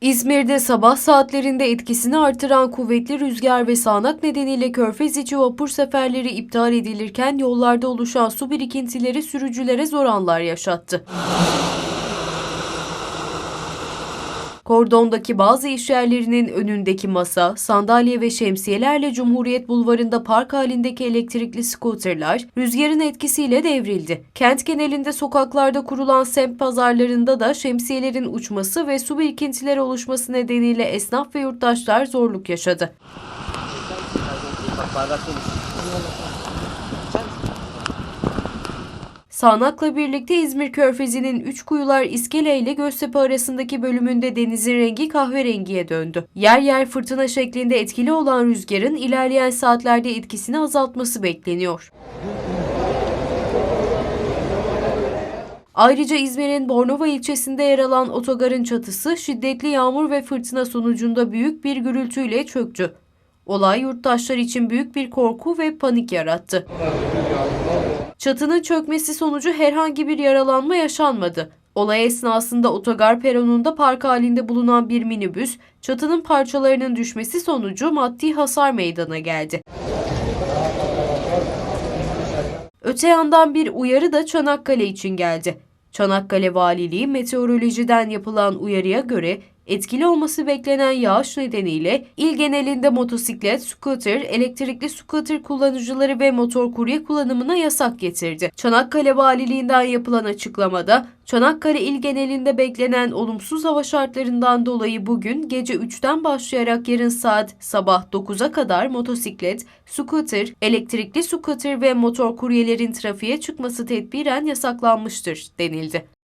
İzmir'de sabah saatlerinde etkisini artıran kuvvetli rüzgar ve sağanak nedeniyle körfez içi vapur seferleri iptal edilirken yollarda oluşan su birikintileri sürücülere zor anlar yaşattı. Kordondaki bazı işyerlerinin önündeki masa, sandalye ve şemsiyelerle Cumhuriyet Bulvarı'nda park halindeki elektrikli skuterler rüzgarın etkisiyle devrildi. Kent genelinde sokaklarda kurulan semt pazarlarında da şemsiyelerin uçması ve su birikintileri oluşması nedeniyle esnaf ve yurttaşlar zorluk yaşadı. Sağanakla birlikte İzmir Körfezi'nin Üçkuyular İskele ile Göztepe arasındaki bölümünde denizin rengi kahverengiye döndü. Yer yer fırtına şeklinde etkili olan rüzgarın ilerleyen saatlerde etkisini azaltması bekleniyor. Ayrıca İzmir'in Bornova ilçesinde yer alan otogarın çatısı şiddetli yağmur ve fırtına sonucunda büyük bir gürültüyle çöktü. Olay yurttaşlar için büyük bir korku ve panik yarattı. Çatının çökmesi sonucu herhangi bir yaralanma yaşanmadı. Olay esnasında otogar peronunda park halinde bulunan bir minibüs, çatının parçalarının düşmesi sonucu maddi hasar meydana geldi. Öte yandan bir uyarı da Çanakkale için geldi. Çanakkale Valiliği meteorolojiden yapılan uyarıya göre etkili olması beklenen yağış nedeniyle il genelinde motosiklet, scooter, elektrikli scooter kullanıcıları ve motor kurye kullanımına yasak getirdi. Çanakkale Valiliğinden yapılan açıklamada Çanakkale il genelinde beklenen olumsuz hava şartlarından dolayı bugün gece 3'ten başlayarak yarın saat sabah 9'a kadar motosiklet, scooter, elektrikli scooter ve motor kuryelerin trafiğe çıkması tedbiren yasaklanmıştır denildi.